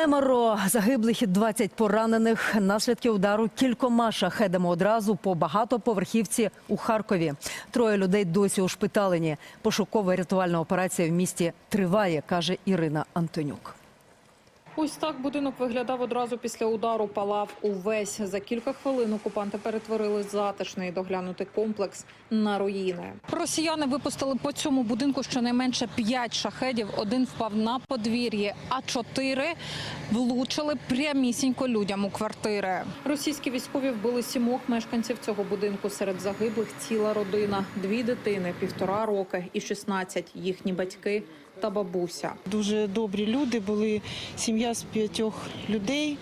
Семеро загиблих і 20 поранених. Наслідки удару кількома шахедами одразу по багатоповерхівці у Харкові. Троє людей досі ушпиталені. Пошукова рятувальна операція в місті триває, каже Ірина Антонюк. Ось так будинок виглядав одразу після удару. Палав увесь. За кілька хвилин окупанти перетворили затишний доглянутий комплекс на руїни. Росіяни випустили по цьому будинку щонайменше п'ять шахедів. Один впав на подвір'ї, а чотири влучили прямісінько людям у квартири. Російські військові вбили сімох мешканців цього будинку. Серед загиблих ціла родина, дві дитини, півтора роки і 16 їхні батьки та бабуся. Дуже добрі люди були, сім'я з п'ятьох людей.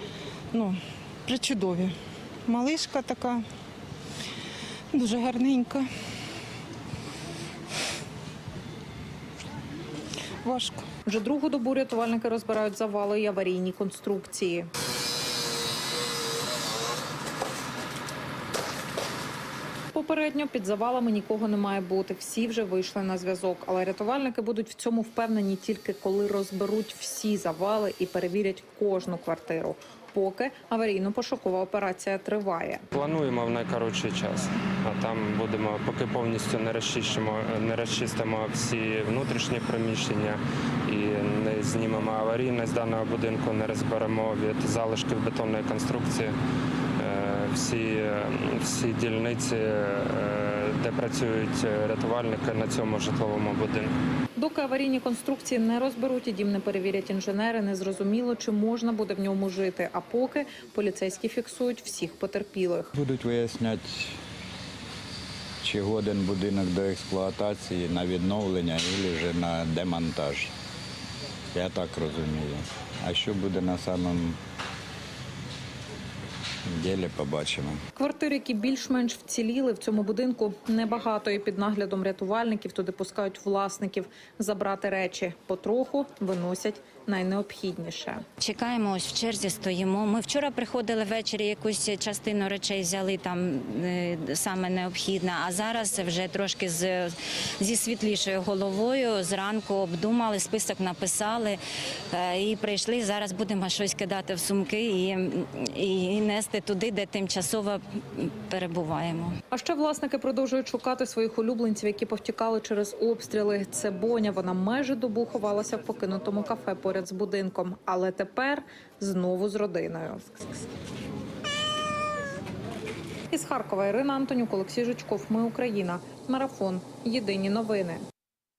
Ну, причудові. Малишка така, дуже гарненька. Важко. Вже другу добу рятувальники розбирають завали і аварійні конструкції. Попередньо під завалами нікого не має бути. Всі вже вийшли на зв'язок. Але рятувальники будуть в цьому впевнені тільки коли розберуть всі завали і перевірять кожну квартиру. Поки аварійно-пошукова операція триває. Плануємо в найкоротший час, а там будемо, поки повністю не розчистимо, не розчистимо всі внутрішні приміщення і не знімемо аварійність даного будинку, не розберемо від залишків бетонної конструкції. Е, Всі, е, всі дільниці, е, де працюють рятувальники на цьому житловому будинку. Доки аварійні конструкції не розберуть і дім не перевірять інженери, не зрозуміло, чи можна буде в ньому жити. А поки поліцейські фіксують всіх потерпілих. Будуть виясняти, чи годен будинок до експлуатації на відновлення або вже на демонтаж. Я так розумію. А що буде на самому ділі, побачимо. Квартир, які більш-менш вціліли в цьому будинку, небагато. І під наглядом рятувальників туди пускають власників забрати речі. Потроху виносять найнеобхідніше. Чекаємо, ось в черзі стоїмо. Ми вчора приходили ввечері, якусь частину речей взяли там е, саме необхідне, а зараз вже трошки з, зі світлішою головою. Зранку обдумали, список написали е, і прийшли. Зараз будемо щось кидати в сумки і, і нести туди, де тимчасово перебуваємо. А ще власники продовжують шукати своїх улюбленців, які повтікали через обстріли. Це Боня. Вона майже добу ховалася в покинутому кафе поряд з будинком, але тепер знову з родиною. Із Харкова Ірина Антонюк, Олексій Жучков. Ми Україна. Марафон. Єдині новини.